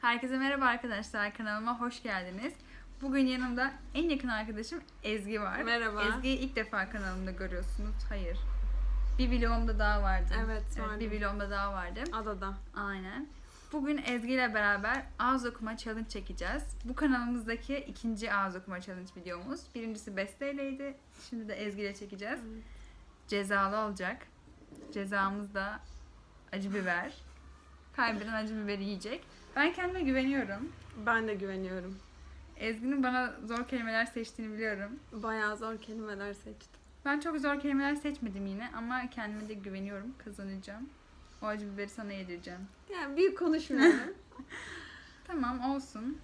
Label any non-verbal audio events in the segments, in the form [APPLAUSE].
Herkese merhaba arkadaşlar. Kanalıma hoş geldiniz. Bugün yanımda en yakın arkadaşım Ezgi var. Merhaba. Ezgi'yi ilk defa kanalımda görüyorsunuz. Hayır. Bir vlogumda daha vardı. Evet, vardı. Bir vlogumda daha vardı. Adada. Aynen. Bugün Ezgi ile beraber ağız okuma challenge çekeceğiz. Bu kanalımızdaki ikinci ağız okuma challenge videomuz. Birincisi Beste ileydi. Şimdi de Ezgi ile çekeceğiz. Cezalı olacak. Cezamız da acı biber. Kaybeden acı biberi yiyecek. Ben kendime güveniyorum. Ben de güveniyorum. Ezgi'nin bana zor kelimeler seçtiğini biliyorum. Bayağı zor kelimeler seçtim. Ben çok zor kelimeler seçmedim yine ama kendime de güveniyorum. Kazanacağım. O acı biberi sana yedireceğim. Yani büyük konuşmuyorum. [LAUGHS] [LAUGHS] Tamam olsun.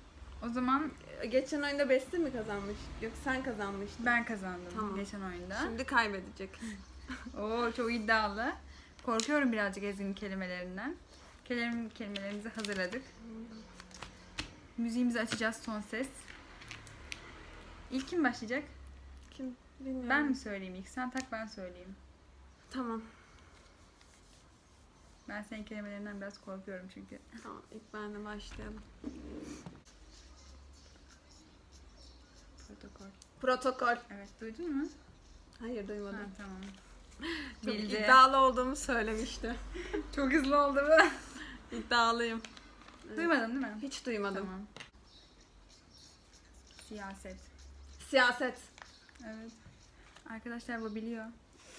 O zaman Geçen oyunda Beste mi kazanmış? Yok sen kazanmıştın. ben kazandım Tamam. geçen oyunda. Şimdi kaybedecek. [LAUGHS] Oo çok iddialı. Korkuyorum birazcık Ezgi'nin kelimelerinden. Kelim, kelimelerimizi hazırladık. Müziğimizi açacağız son ses. İlk kim başlayacak? Kim? Bilmiyorum. Ben mi söyleyeyim ilk? Sen tak ben söyleyeyim. Tamam. Ben senin kelimelerinden biraz korkuyorum çünkü. Tamam ilk ben de başlayalım. Protokol. Protokol. Evet duydun mu? Hayır Ha, duymadım. tamam. Çok Bildi. iddialı olduğumu söylemişti. [LAUGHS] Çok hızlı oldu bu. İddialıyım. Duymadın değil mi? Hiç duymadım. Tamam. Siyaset. Siyaset. Evet. Arkadaşlar bu biliyor.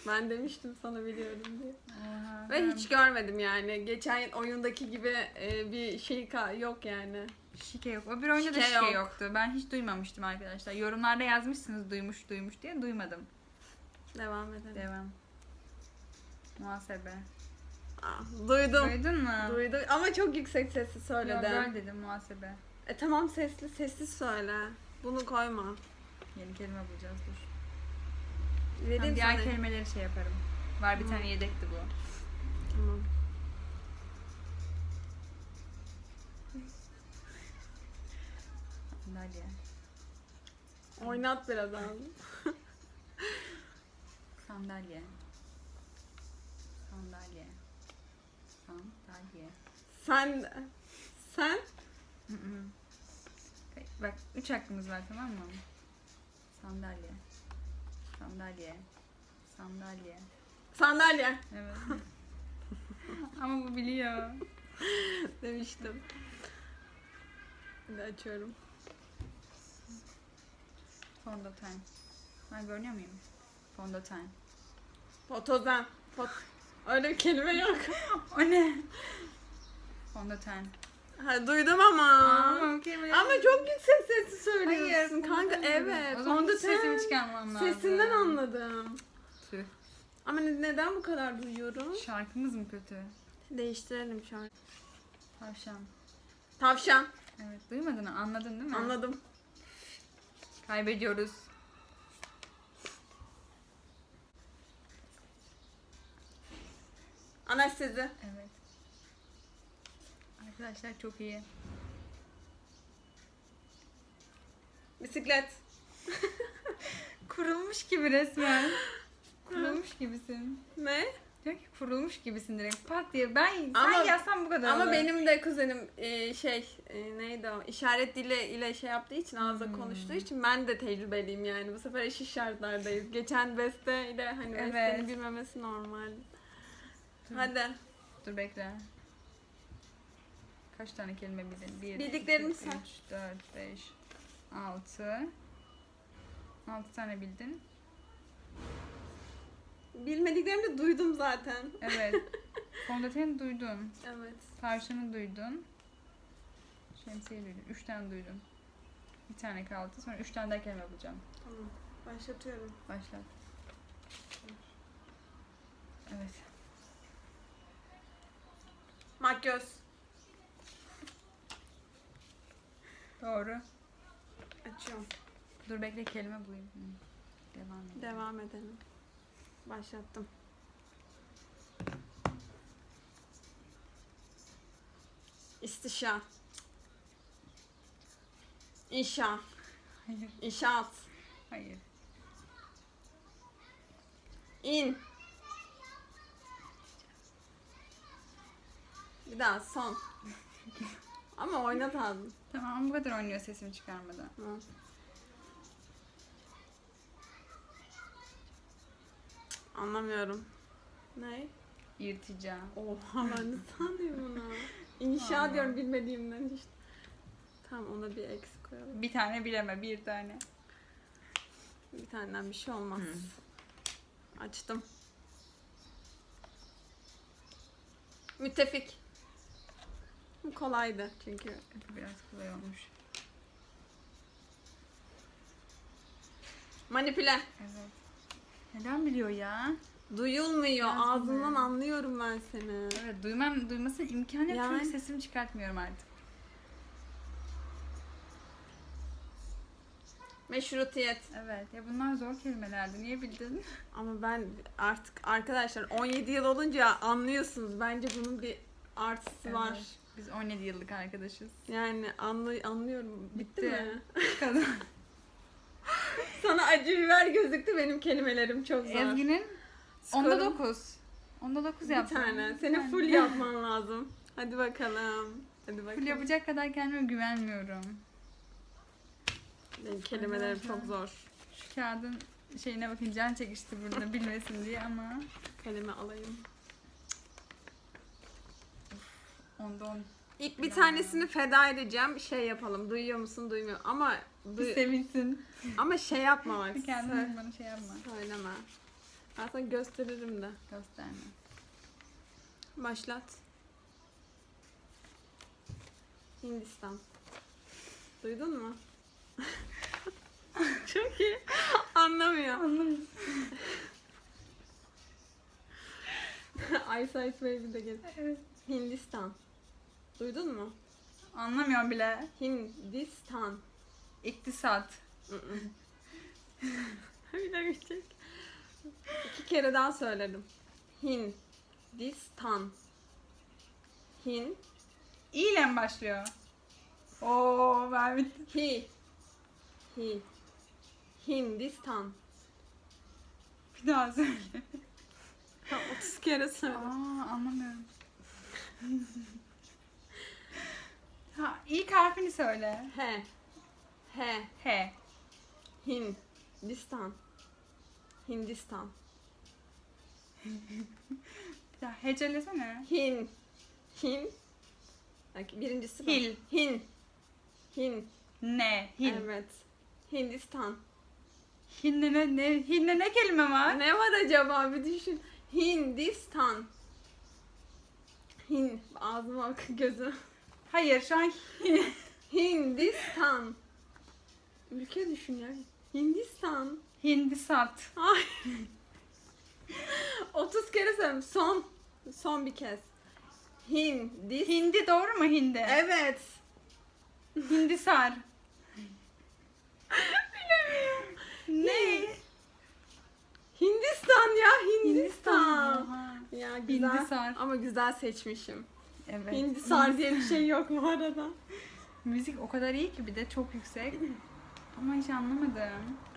Ben demiştim sana biliyorum diye. Oha, Ve ben- hiç görmedim yani. Geçen oyundaki gibi e, bir şey yok yani. Şike yok. O bir oyunda da Şike şike yok. yoktu. Ben hiç duymamıştım arkadaşlar. Yorumlarda yazmışsınız duymuş duymuş diye duymadım. Devam edelim. Devam. Muhasebe. Duydum. Duydun mu? Duydum ama çok yüksek sesli Yok, söyledim. böyle dedim muhasebe. E tamam sesli sessiz söyle. Bunu koyma. Yeni kelime bulacağız dur. Tamam, diğer sana. kelimeleri şey yaparım. Var bir tane yedekti bu. Tamam. Sandalye. Oynat biraz abi. Sandalye. Sandalye. Sandalye. Sen sen Hı hı. Bak üç hakkımız var tamam mı? Sandalye. Sandalye. Sandalye. sandalye Evet. [LAUGHS] Ama bu biliyor. demiştim. Hadi açıyorum. Fondöten. Ben görünüyor muyum? Fondöten. Fotozen. Fot Öyle bir kelime yok. O ne? Fondöten. Ha, duydum ama. Ama, kelimeleri- Ama çok yüksek sesli söylüyorsun Hayır. kanka. Evet. O zaman hiç fondöten. sesimi çıkarmam lazım. Sesinden anladım. Tüh. Ama ne- neden bu kadar duyuyorum? Şarkımız mı kötü? Değiştirelim şarkı. Tavşan. Tavşan. Evet duymadın mı? Anladın değil mi? Anladım. Kaybediyoruz. Anestezi. Evet. Arkadaşlar çok iyi. Bisiklet. [LAUGHS] Kurulmuş gibi resmen. Kurulmuş gibisin. Ne? Diyor ki kurulmuş gibisin direkt. Pat diye. Ben Ama- sen yazsan bu kadar Ama olur. benim de kuzenim e, şey e, neydi o işaret dili ile şey yaptığı için ağızda Hmm. konuştuğu için ben de tecrübeliyim yani. Bu sefer eşit şartlardayız. Geçen beste ile hani Evet. bestenin bilmemesi normal. Hadi. Dur bekle. Kaç tane kelime bildin? 1, Bildiklerimi 2, say. 3, 4, 5, 6. 6 tane bildin. Bilmediklerimi de duydum zaten. Evet. [LAUGHS] Fondöteni duydun. Evet. Tavşanı duydun. Şemsiye duydun. 3 tane duydun. Bir tane kaldı. Sonra 3 tane daha kelime bulacağım. Tamam. Başlatıyorum. Başlat. Evet. Makyöz. Doğru. Açıyorum. Dur bekle kelime bulayım. Hı. Devam edelim. Devam edelim. Başlattım. İstişa. İnşa. Hayır. İnşaat. Hayır. İn. Bir daha son. [LAUGHS] Ama oynat ağzını. Tamam bu kadar oynuyor sesimi çıkarmadan. Tamam. Anlamıyorum. Ne? İrtica. Oha ben de [LAUGHS] sanıyorum bunu. İnşa diyorum bilmediğimden işte. Tamam ona bir eksik koyalım. Bir tane bileme bir tane. Bir taneden bir şey olmaz. Açtım. Müttefik. Kolaydı çünkü. Biraz kolay olmuş. Manipüle. Evet. Neden biliyor ya? Duyulmuyor. Yazdım Ağzından ben. anlıyorum ben seni. Evet duymam, duymasının imkanı yok Yani- çünkü sesimi çıkartmıyorum artık. Meşrutiyet. Evet ya bunlar zor kelimelerdi niye bildin? [LAUGHS] Ama ben artık arkadaşlar 17 yıl olunca anlıyorsunuz. Bence bunun bir artısı var. Biz 17 yıllık arkadaşız. Yani anlı, anlıyorum. Bitti, Bitti. mi? [LAUGHS] Sana acı biber gözüktü benim kelimelerim çok zor. Ezgi'nin onda Skorum 9. Onda 9 Bir yaptım. tane. Senin Bir full tane. yapman lazım. Hadi bakalım. Hadi bakalım. Full yapacak kadar kendime güvenmiyorum. Benim kelimelerim çok zor. Şu kağıdın şeyine bakın can çekişti burada bilmesin diye ama Kalemi alayım. Onda on. İlk bir tanesini feda edeceğim. Şey yapalım. Duyuyor musun? Duymuyor. Ama Bir duy- sevinsin. ama şey yapma bak. Bir kendin bana şey yapma. Söyleme. Ben sana gösteririm de. Gösterme. Başlat. Hindistan. Duydun mu? [LAUGHS] Çok iyi. Anlamıyor. Anladım. Ice Ice Baby de gel. Evet. Hindistan. Duydun mu? Anlamıyorum bile. Hindistan. İktisat. [LAUGHS] Bitecek. İki kere daha söyledim. Hindistan. Hin. İ ile mi başlıyor? Oo ben bittim. Hi. Hi. Hindistan. Bir daha söyle. Ha, 30 kere Aa söyledim. anlamıyorum. [LAUGHS] ha, ilk harfini söyle. He. He. H. Hindistan. Hindistan. [LAUGHS] Bir daha hecelesene. Hin. Hin. Bak birincisi bu. Hil. Hin. Hin. Ne? Hil. Evet. Hindistan. Hinle ne, ne, hinle ne kelime var? Ne var acaba bir düşün. Hindistan. Hin. Ağzıma bak gözüm. Hayır şu an [LAUGHS] Hindistan. Ülke düşün ya. Hindistan. Hindisat. Ay. [LAUGHS] 30 kere söyledim. Son. Son bir kez. Hindistan. Hindi doğru mu hindi? Evet. Hindisar. ne? Hindistan ya Hindistan. Oha. Ya güzel. Hindisar. Ama güzel seçmişim. Evet. Hindisar diye bir şey yok bu arada. Müzik o kadar iyi ki bir de çok yüksek. Ama hiç anlamadım.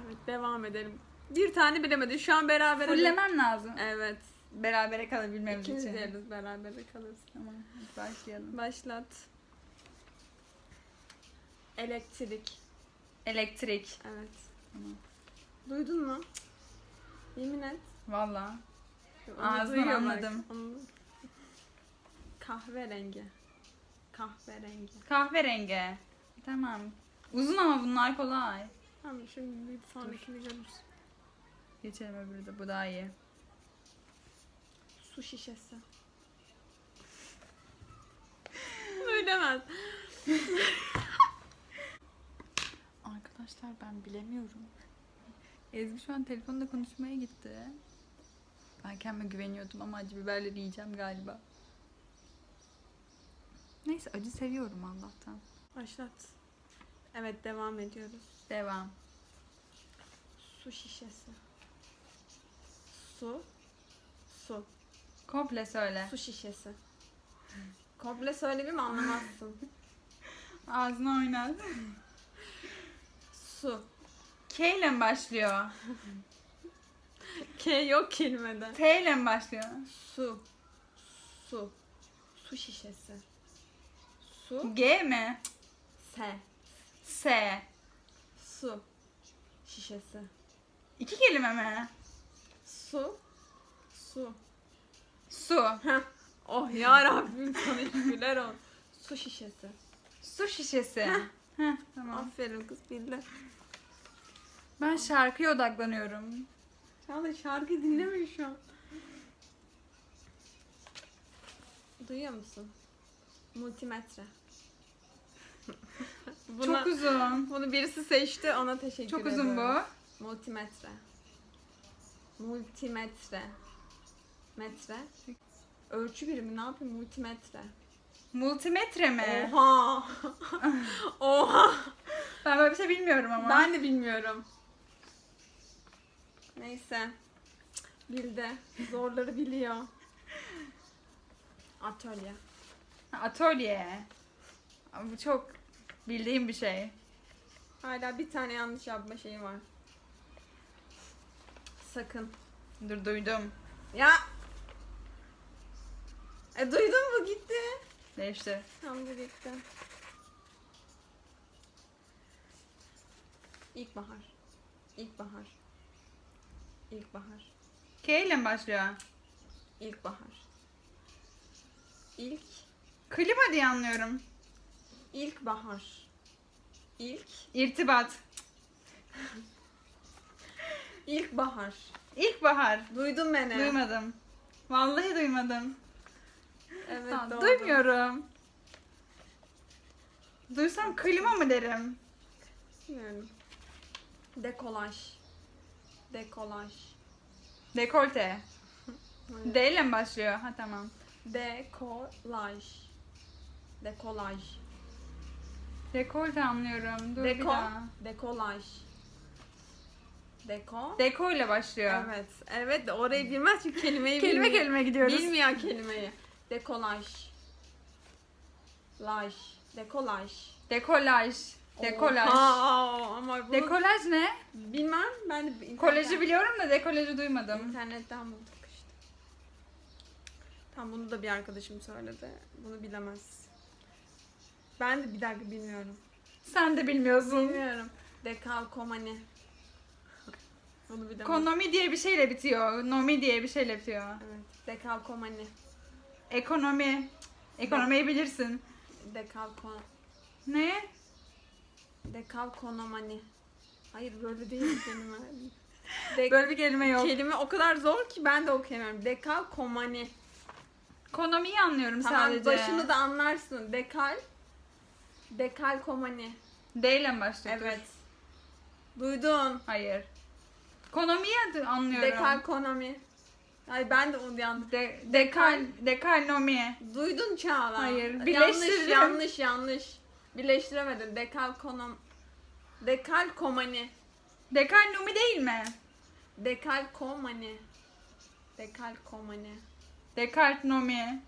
Evet devam edelim. Bir tane bilemedin. Şu an beraber. Fullemem lazım. Evet. Berabere kalabilmemiz İkimiz için. de yeriz beraber kalırız. Tamam başlayalım. Başlat. Elektrik. Elektrik. Evet. Tamam. Duydun mu? Yemin et. Valla. Ağzından bak. anladım. Kahverengi. Kahverengi. Kahverengi. Tamam. Uzun ama bunlar kolay. Tamam şimdi bir sonrakini görürüz. Geçelim öbürü de bu daha iyi. Su şişesi. [LAUGHS] Ölemez. [LAUGHS] Arkadaşlar ben bilemiyorum. Ezgi şu an telefonda konuşmaya gitti. Ben kendime güveniyordum ama acı biberleri yiyeceğim galiba. Neyse acı seviyorum Allah'tan. Başlat. Evet devam ediyoruz. Devam. Su şişesi. Su. Su. Komple söyle. Su şişesi. Komple söyleyeyim mi anlamazsın. [LAUGHS] Ağzına oynat. Su. K ile mi başlıyor? K yok kelimede. T ile mi başlıyor? Su. Su. Su şişesi. Su. G mi? S. S. Su. Şişesi. İki kelime mi? Su. Su. Su. Heh. Oh ya Rabbim sana şükürler olsun. Su şişesi. Su şişesi. Heh, tamam. Aferin kız bildi. Ben şarkıya odaklanıyorum. Çağla şarkı dinlemiyor şu an. Duyuyor musun? Multimetre. [LAUGHS] Buna, Çok uzun. Bunu birisi seçti ona teşekkür Çok ederim. uzun bu. Multimetre. Multimetre. Metre. Ölçü birimi ne yapayım? Multimetre. Multimetre mi? Oha. [LAUGHS] Oha. Ben böyle bir şey bilmiyorum ama. Ben de bilmiyorum. Neyse. Bildi. Zorları biliyor. Atölye. Atölye. Bu çok bildiğim bir şey. Hala bir tane yanlış yapma şeyi var. Sakın. Dur duydum. Ya. E duydun mu gitti. Değişti. Tam da gitti. İlkbahar. İlkbahar. İlkbahar. K ile mi başlıyor? İlkbahar. İlk. Klima diye anlıyorum. İlkbahar. İlk. İrtibat. İlkbahar. İlkbahar. Duydun beni. Duymadım. Vallahi duymadım. Evet doğru. duymuyorum. Duysam klima mı derim? Bilmiyorum. Dekolaj. Dekolaj. Dekolte. Evet. D ile mi başlıyor? Ha tamam. Dekolaj. Dekolaj. Dekolte anlıyorum. Dur bir Deko. daha. Dekolaj. Deko. Deko ile başlıyor. Evet. Evet de orayı bilmez çünkü kelimeyi Kelime bilmiyor. kelime gidiyoruz. Bilmiyor kelimeyi. Dekolaj. Laj. Dekolaj. Dekolaj. Dekolaj. Oha, ama bunu Dekolaj ne? bilmem. Ben de internetten- Kolajı biliyorum da dekolajı duymadım. İnternetten bulduk işte. Tam bunu da bir arkadaşım söyledi. Bunu bilemez. Ben de bir dakika bilmiyorum. Sen de bilmiyorsun. Bilmiyorum. Dekalkomani. Bunu bilemez. Ekonomi diye bir şeyle bitiyor. Nomi diye bir şeyle bitiyor. Evet. Dekalkomani. Ekonomi. Ekonomiyi bilirsin. Dekalkon... Ne? Dekalkonomani. Hayır böyle değil kelime. Dek- [LAUGHS] Böyle bir kelime yok. Kelime o kadar zor ki ben de okuyamıyorum. Dekalkomani. Ekonomiyi anlıyorum Tamam sadece. başını da anlarsın. Dekal. Dekalkomani. D ile mi başlıyor? Evet. Duydun. Hayır. Ekonomiyi adı- anlıyorum. Dekalkonomi. Ay ben de onu yanlış. De, dekal, dekalnomi. Duydun Çağla. Hayır, Yanlış birleştirdim. yanlış yanlış. Birleştiremedin. Dekalkonom. Dekalkomani. Dekalnomi değil mi? Dekalkomani. Dekalkomani. Dekalnomi.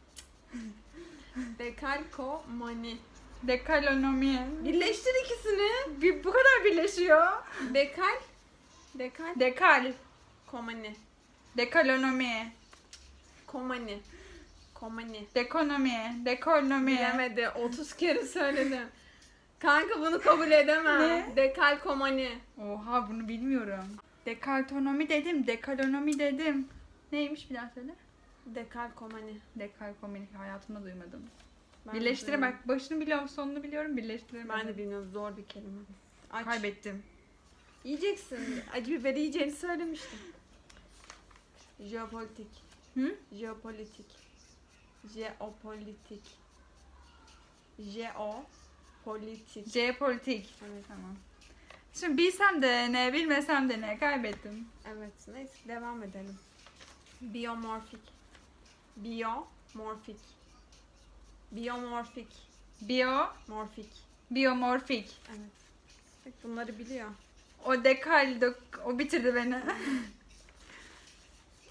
Dekalkomani. Dekalonomi. Birleştir ikisini. Bir, bu kadar birleşiyor. Dekal. Dekal. Dekal. Komani. Dekalonomi. Komani. Komani. Dekonomi. Dekolonomi. Bilemedi. 30 kere söyledim. Kanka bunu kabul edemem. Ne? Dekalkomani. Oha bunu bilmiyorum. Dekaltonomi dedim. Dekalonomi dedim. Neymiş bir daha söyle. Dekalkomani. Dekalkomi hayatımda duymadım. Ben Birleştire bak. Başını biliyorum, sonunu biliyorum. Birleştiremedim. Ben de bilmiyorum. Zor bir kelime. Aç. Kaybettim. Yiyeceksin. Acı biberi yiyeceğini söylemiştim. Jeopolitik. Hı? Jeopolitik. Jeopolitik. Jeopolitik. Jeopolitik. Evet. Tamam. Şimdi bilsem de ne, bilmesem de ne. Kaybettim. Evet. Neyse devam edelim. Biyomorfik. Biyomorfik. Biyomorfik. Bio, Morfik. biyomorfik. Evet. Bak bunları biliyor. O dekal, dok- o bitirdi beni. [LAUGHS]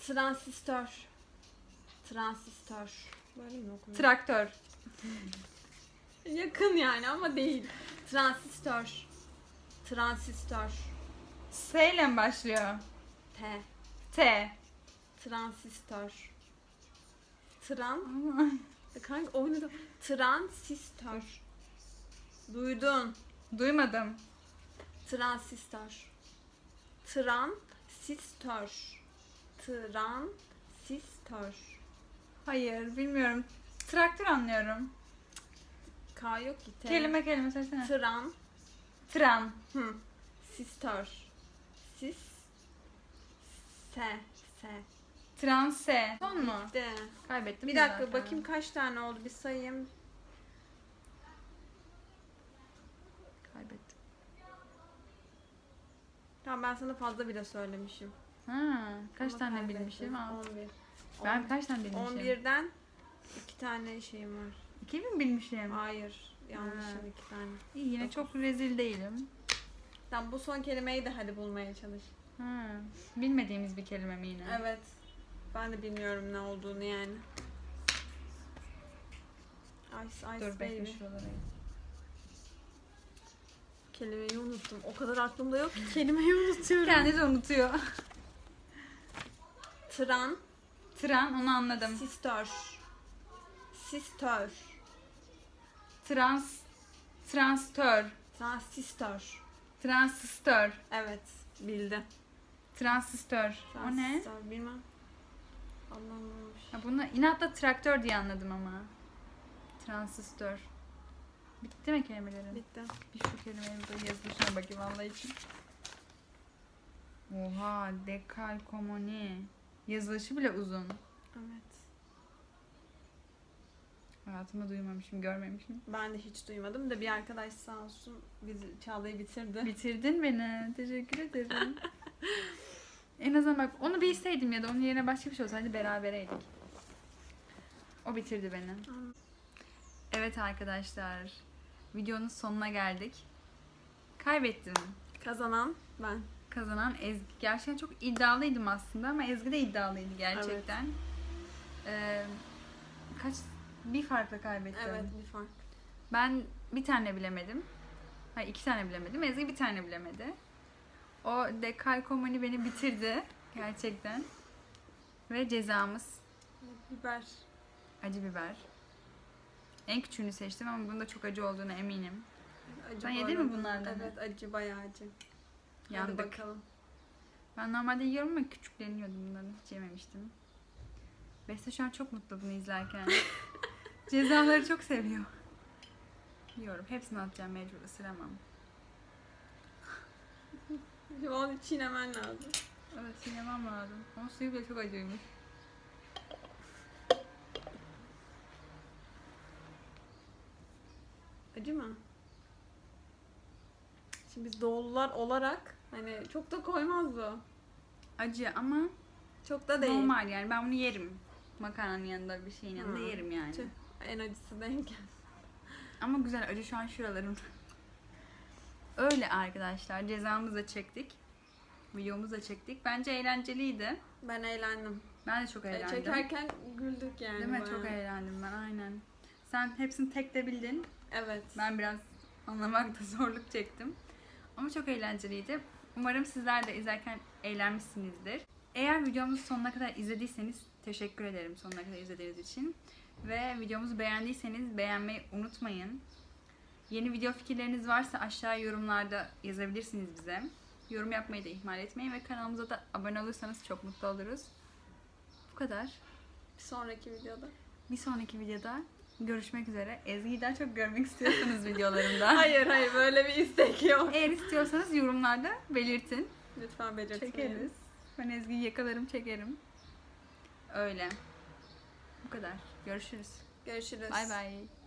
Transistör. Transistör. Böyle mi okunuyor? Traktör. [LAUGHS] Yakın yani ama değil. Transistör. Transistör. S ile mi başlıyor? T. T. Transistör. Tran. Kanka oynadım. Transistör. Duydun. Duymadım. Transistör. Transistör. Transistör. Hayır bilmiyorum. Traktör anlıyorum. K yok ki. T. Kelime kelime söylesene. Tran. Tran. Hı. Sistör. Sis. Se. Se. Transe. Son mu? De. Kaybettim. Bir mi dakika zaten? bakayım kaç tane oldu bir sayayım. Kaybettim. Tamam ben sana fazla bile söylemişim. Ha, kaç Ama tane kaybettim. bilmişim? Aa, 11. Ben kaç tane bilmişim? 11'den iki tane şeyim var. İki mi bilmişim? Hayır. Yanlışım Ha. iki tane. İyi yine çok rezil değilim. Tamam bu son kelimeyi de hadi bulmaya çalış. Ha, bilmediğimiz bir kelime mi yine? Evet. Ben de bilmiyorum ne olduğunu yani. Ice Ice Dur bekle Baby. Kelimeyi unuttum. O kadar aklımda yok ki kelimeyi [LAUGHS] unutuyorum. Kendi de unutuyor. Tran. Tran onu anladım. Sistör. Sistör. Trans transistör. Transistör. Transistör. Evet. Bildi. Transistör. O ne? Transistör. Bilmem. Anlamamış. Ha, bunu inatla traktör diye anladım ama. Transistör. Bitti mi kelimelerin? Bitti. Bir şu kelimeyi burada yazılışına bakayım Allah için. Oha dekalkomoni. Yazılışı bile uzun. Evet. Hayatımda duymamışım, görmemişim. Ben de hiç duymadım da bir arkadaş sağ olsun bizi Çağla'yı bitirdi. Bitirdin beni. Teşekkür ederim. [LAUGHS] en azından bak onu bilseydim ya da onun yerine başka bir şey olsaydı berabereydik. O bitirdi beni. Evet arkadaşlar. Videonun sonuna geldik. Kaybettim. Kazanan ben. Kazanan Ezgi. Gerçekten çok iddialıydım aslında ama Ezgi de iddialıydı gerçekten. Ee, kaç bir farkla kaybettim. Evet bir fark. Ben bir tane bilemedim. Hayır iki tane bilemedim. Ezgi bir tane bilemedi. O dekalkomani beni bitirdi. Gerçekten. Ve cezamız Biber. acı biber. En küçüğünü seçtim ama bunun da çok acı olduğuna eminim. Acı Sen bu yedin mi arada. bunlardan? Evet acı bayağı acı. Hadi Yandık. bakalım. Ben normalde yiyorum ama küçüklerini yiyordum bunların. Hiç yememiştim. Beste şu an çok mutlu bunu izlerken. [LAUGHS] Cezaları çok seviyor. Yiyorum. Hepsini atacağım mecbur ısıramam. Şimdi onu çiğnemen lazım. Evet yemem lazım. Ama suyu bile çok acıymış. Acı mı? Şimdi biz doğulular olarak hani çok da koymaz bu. Acı ama Çok da değil. normal yani ben bunu yerim. Makarnanın yanında bir şeyin yanında yerim yani. Tüh, En acısı denk. Ama güzel acı şu an şuralarımda. Öyle arkadaşlar cezamızı da çektik. Videomuzu da çektik. Bence eğlenceliydi. Ben eğlendim. Ben de çok E, eğlendim. Çekerken güldük yani. Değil mi? bayağı. Çok eğlendim ben aynen. Sen hepsini tek de bildin. Evet. Ben biraz anlamakta [LAUGHS] zorluk çektim. Ama çok eğlenceliydi. Umarım sizler de izlerken eğlenmişsinizdir. Eğer videomuzu sonuna kadar izlediyseniz teşekkür ederim sonuna kadar izlediğiniz için. Ve videomuzu beğendiyseniz beğenmeyi unutmayın. Yeni video fikirleriniz varsa aşağı yorumlarda yazabilirsiniz bize. Yorum yapmayı da ihmal etmeyin ve kanalımıza da abone olursanız çok mutlu oluruz. Bu kadar. Bir sonraki videoda. Bir sonraki videoda görüşmek üzere. Ezgi'yi daha çok görmek istiyorsanız [LAUGHS] videolarımda. hayır hayır böyle bir istek yok. Eğer istiyorsanız yorumlarda belirtin. Lütfen belirtmeyin. Çekeriz. Ben Ezgi'yi yakalarım çekerim. Öyle. Bu kadar. Görüşürüz. Görüşürüz. Bay bay.